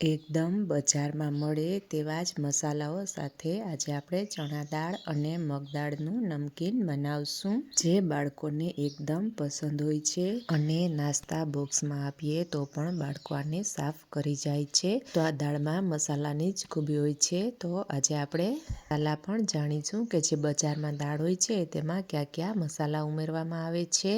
એકદમ બજારમાં મળે તેવા જ મસાલાઓ સાથે આજે આપણે ચણા દાળ અને મગ દાળનું નમકીન બનાવશું. જે બાળકોને એકદમ પસંદ હોય છે અને નાસ્તા બોક્સમાં આપીએ તો પણ બાળકો આને સાફ કરી જાય છે. તો આ દાળમાં મસાલાની જ ખૂબી હોય છે. તો આજે આપણે મસાલા પણ જાણીશું કે જે બજારમાં દાળ હોય છે તેમાં કયા કયા મસાલા ઉમેરવામાં આવે છે.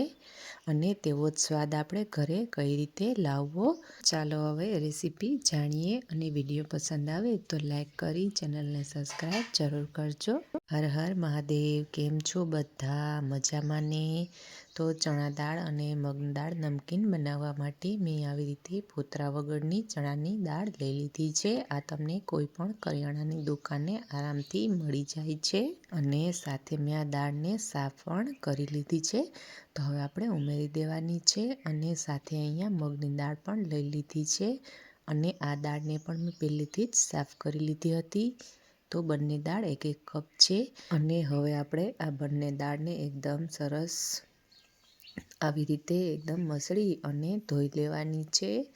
અને તેવો જ સ્વાદ આપણે ઘરે કઈ રીતે લાવવો? ચાલો હવે રેસીપી જાણીએ અને વીડિયો પસંદ આવે તો લાઈક કરી ચેનલને સબસ્ક્રાઈબ જરૂર કરજો. હર હર મહાદેવ, કેમ છો બધા? મજામાં ને? તો ચણા દાળ અને મગની દાળ નમકીન બનાવવા માટે મેં આવી રીતે પોતરા વગરની ચણાની દાળ લઈ લીધી છે. આ તમને કોઈ પણ કરિયાણાની દુકાને આરામથી મળી જાય છે અને સાથે મેં આ દાળને સાફ પણ કરી લીધી છે. તો હવે આપણે ઉમેરી દેવાની છે અને સાથે અહીંયા મગની દાળ પણ લઈ લીધી છે અને આ દાળને પણ મેં પહેલેથી જ સાફ કરી લીધી હતી. તો બંને દાળ એક એક કપ છે અને હવે આપણે આ બંને દાળને એકદમ સરસ આવી રીતે એકદમ મસળી અને ધોઈ લેવાની છે.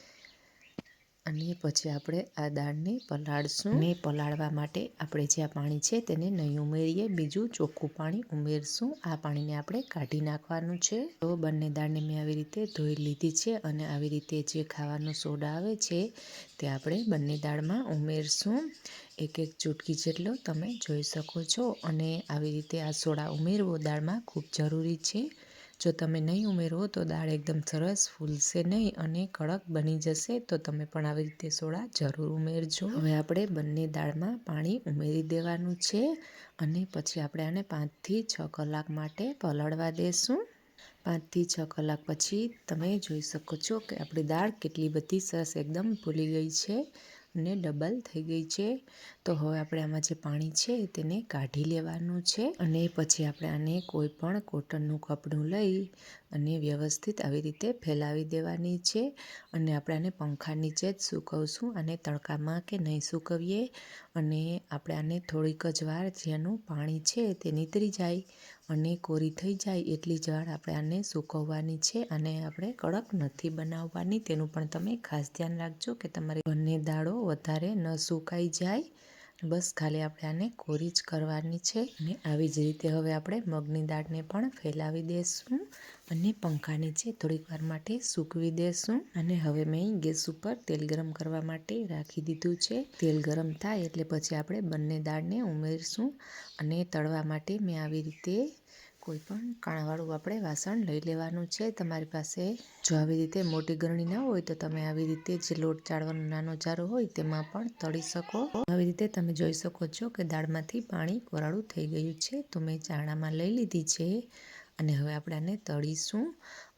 અને પછી આપણે આ દાળને પલાળશું. ને પલાળવા માટે આપણે જે આ પાણી છે તેને નહીં ઉમેરીએ, બીજું ચોખ્ખું પાણી ઉમેરશું. આ પાણીને આપણે કાઢી નાખવાનું છે. તો બંને દાળને મેં આવી રીતે ધોઈ લીધી છે અને આવી રીતે જે ખાવાનો સોડા આવે છે તે આપણે બંને દાળમાં ઉમેરશું. એક એક ચૂટકી જેટલો તમે જોઈ શકો છો. અને આવી રીતે આ સોડા ઉમેરવો દાળમાં ખૂબ જરૂરી છે. જો તમે નહીં ઉમેરો તો દાળ એકદમ સરસ ફૂલશે નહીં અને કડક બની જશે, તો તમે પણ આવી રીતે સોડા જરૂર ઉમેરજો. હવે આપણે બંને દાળમાં પાણી ઉમેરી દેવાનું છે અને પછી આપણે આને પાંચથી છ કલાક માટે પલળવા દેશું. પાંચથી છ કલાક પછી તમે જોઈ શકો છો કે આપણી દાળ કેટલી બધી સરસ એકદમ ફૂલી ગઈ છે. અને ડબલ થઈ ગઈ છે. તો હવે આપણે આમાં જે પાણી છે તેને કાઢી લેવાનું છે અને પછી આપણે આને કોઈ પણ કોટનનું કપડું લઈ અને વ્યવસ્થિત આવી રીતે ફેલાવી દેવાની છે અને આપણે આને પંખા નીચે જ સૂકવશું અને તડકામાં કે નહીં સૂકવીએ અને આપણે આને થોડીક જ વાર જેનું પાણી છે તે નીતરી જાય અને કોરી થઈ જાય એટલી જ વાર આપણે આને સૂકવવાની છે અને આપણે કડક નથી બનાવવાની. તેનું પણ તમે ખાસ ધ્યાન રાખજો કે તમારી બંને દાળો વધારે ન સુકાઈ જાય. બસ ખાલી આપણે આને કોરી જ કરવાની છે અને આવી જ રીતે હવે આપણે મગની દાળને પણ ફેલાવી દઈશું અને પંખા નીચે થોડીક વાર માટે સૂકવી દેશું. અને હવે મેં ગેસ ઉપર તેલ ગરમ કરવા માટે રાખી દીધું છે. તેલ ગરમ થાય એટલે પછી આપણે બંને દાળને ઉમેરશું અને તળવા માટે મેં આવી રીતે કોઈ પણ કાણાવાળું આપણે વાસણ લઈ લેવાનું છે. તમારી પાસે જો આવી રીતે મોટી ગરણી ના હોય તો તમે આવી રીતે જે લોટ ચાળવાનો નાનો જારો હોય તેમાં પણ તળી શકો. આવી રીતે તમે જોઈ શકો છો કે દાળમાંથી પાણી કોરાળું થઈ ગયું છે તો મેં ચાણામાં લઈ લીધી છે અને હવે આપણે આને તળીશું.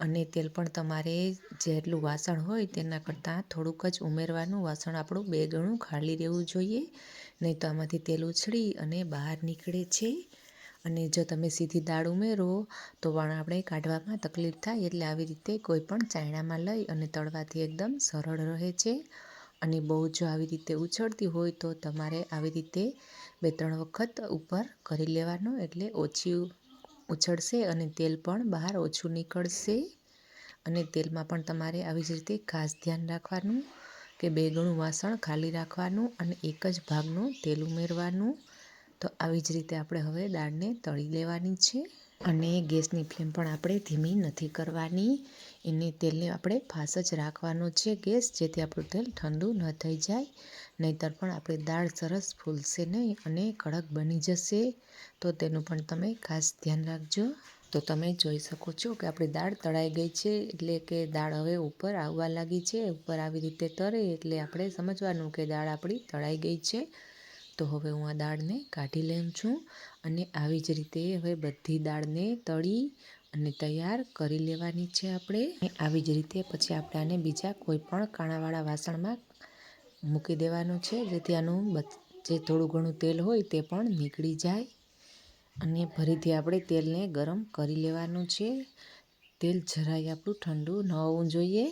અને તેલ પણ તમારે જેટલું વાસણ હોય તેના કરતાં થોડુંક જ ઉમેરવાનું. વાસણ આપણું બે ગણું ખાલી રહેવું જોઈએ. નહીં તો આમાંથી તેલ ઉછળી અને બહાર નીકળે છે. અને જો તમે સીધી દાળ ઉમેરો, તો પણ આપણે કાઢવામાં તકલીફ થાય એટલે આવી રીતે કોઈ પણ ચાયણામાં લઈ અને તળવાથી એકદમ સરળ રહે છે. અને બહુ જો આવી રીતે ઉછળતી હોય તો તમારે આવી રીતે બે ત્રણ વખત ઉપર કરી લેવાનો એટલે ઓછી ઉછળશે અને તેલ પણ બહાર ઓછું નીકળશે. અને તેલમાં પણ તમારે આવી જ રીતે ખાસ ધ્યાન રાખવાનું કે બે ગણું વાસણ ખાલી રાખવાનું અને એક જ ભાગનું તેલ ઉમેરવાનું. તો આવી જ રીતે આપણે હવે દાળને તળી લેવાની છે અને ગેસની ફ્લેમ પણ આપણે ધીમી નથી કરવાની. એને તેલને આપણે ફાસ જ રાખવાનો છે ગેસ, જેથી આપણું તેલ ઠંડુ ન થઈ જાય. નહીંતર પણ આપણી દાળ સરસ ફૂલશે નહીં અને કડક બની જશે. તો તેનું પણ તમે ખાસ ધ્યાન રાખજો. તો તમે જોઈ શકો છો કે આપણી દાળ તળાઈ ગઈ છે, એટલે કે દાળ હવે ઉપર આવવા લાગી છે. ઉપર આવી રીતે તરે એટલે આપણે સમજવાનું કે દાળ આપણી તળાઈ ગઈ છે. તો હવે હું આ દાળને કાઢી લઉં છું અને આવી જ રીતે હવે બધી દાળને તળી અને તૈયાર કરી લેવાની છે આપણે. આવી જ રીતે પછી આપણે આને બીજા કોઈ પણ કાણાવાળા વાસણમાં મૂકી દેવાનું છે, જેથી આનું જે થોડું ઘણું તેલ હોય તે પણ નીકળી જાય. અને ફરીથી આપણે તેલને ગરમ કરી લેવાનું છે. તેલ જરાય આપણું ઠંડુ ન હોવું જોઈએ.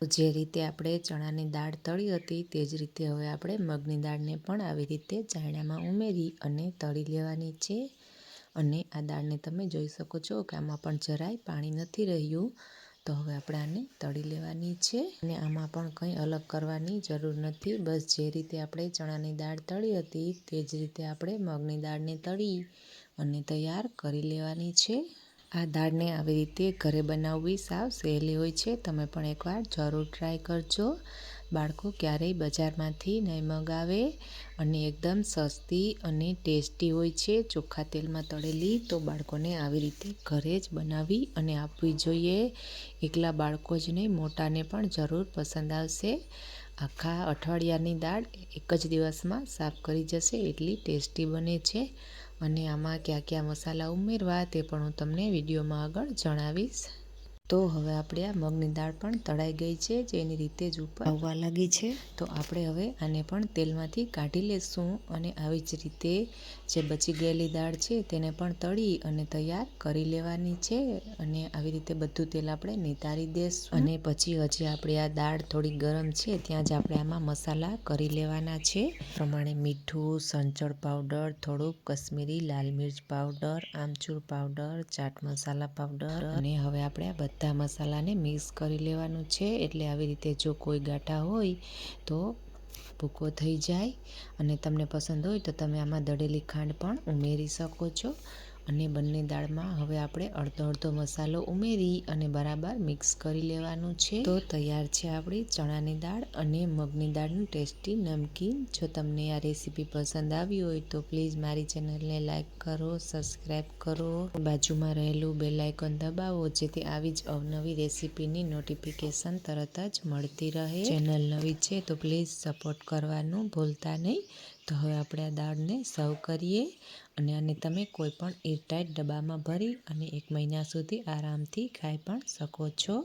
જે રીતે આપણે ચણાની દાળ તળી હતી તે જ રીતે હવે આપણે મગની દાળને પણ આવી રીતે ચાયણામાં ઉમેરી અને તળી લેવાની છે. અને આ દાળને તમે જોઈ શકો છો કે આમાં પણ જરાય પાણી નથી રહ્યું. તો હવે આપણે આને તળી લેવાની છે. અને આમાં પણ કંઈ અલગ કરવાની જરૂર નથી. બસ જે રીતે આપણે ચણાની દાળ તળી હતી તે જ રીતે આપણે મગની દાળને તળી અને તૈયાર કરી લેવાની છે. આ દાળને આવી રીતે ઘરે બનાવવી સાવ સહેલી હોય છે. તમે પણ એકવાર જરૂર ટ્રાય કરજો. બાળકો ક્યારેય બજારમાંથી નહીં મગાવે અને એકદમ સસ્તી અને ટેસ્ટી હોય છે. ચોખ્ખા તેલમાં તળેલી તો બાળકોને આવી રીતે ઘરે જ બનાવી અને આપવી જોઈએ. એકલા બાળકો જ નહીં, મોટાને પણ જરૂર પસંદ આવશે. આખા અઠવાડિયાની દાળ એક જ દિવસમાં સાફ કરી જશે, એટલી ટેસ્ટી બને છે. અને આમાં કયા કયા મસાલા ઉમેરવા તે પણ હું તમને વિડીયોમાં આગળ જણાવીશ. તો હવે આપણે આ મગની દાળ પણ તળાઈ ગઈ છે જેની રીતે જ ઉપર આવવા લાગી છે. તો આપણે હવે આને પણ તેલમાંથી કાઢી લેશું અને આવી જ રીતે જે બચી ગયેલી દાળ છે તેને પણ તળી અને તૈયાર કરી લેવાની છે અને આવી રીતે બધું તેલ આપણે નિતારી દઈશું અને પછી હજી આપણે આ દાળ થોડી ગરમ છે ત્યાં જ આપણે આમાં મસાલા કરી લેવાના છે. પ્રમાણે મીઠું, સંચળ પાવડર, થોડુંક કશ્મીરી લાલ મિર્ચ પાવડર, આમચૂર પાવડર, ચાટ મસાલા પાવડર અને હવે આપણે આ બધા મસાલાને મિક્સ કરી લેવાનું છે. એટલે આવી રીતે જો કોઈ ગાંઠા હોય તો ભૂકો થઈ જાય અને તમને પસંદ હોય તો તમે આમાં દળેલી ખાંડ પણ ઉમેરી શકો છો. અને બંને દાળમાં હવે આપણે અડધો અડધો મસાલો ઉમેરી અને બરાબર મિક્સ કરી લેવાનું છે. તો તૈયાર છે આપણી ચણાની દાળ અને મગની દાળનું ટેસ્ટી નમકીન. જો તમને આ રેસીપી પસંદ આવી હોય તો પ્લીઝ મારી ચેનલને લાઇક કરો સબસ્ક્રાઈબ કરો. બાજુમાં રહેલું બેલ આઇકોન દબાવો, જેથી આવી જ અવનવી રેસીપીની નોટિફિકેશન તરત જ મળતી રહે. ચેનલ નવી છે તો પ્લીઝ સપોર્ટ કરવાનું ભૂલતા નહીં. તો હવે આપણે આ દાળને સર્વ કરીએ અને આને તમે કોઈ પણ એરટાઈટ ડબ્બામાં ભરી અને એક મહિના સુધી આરામથી ખાઈ પણ શકો છો.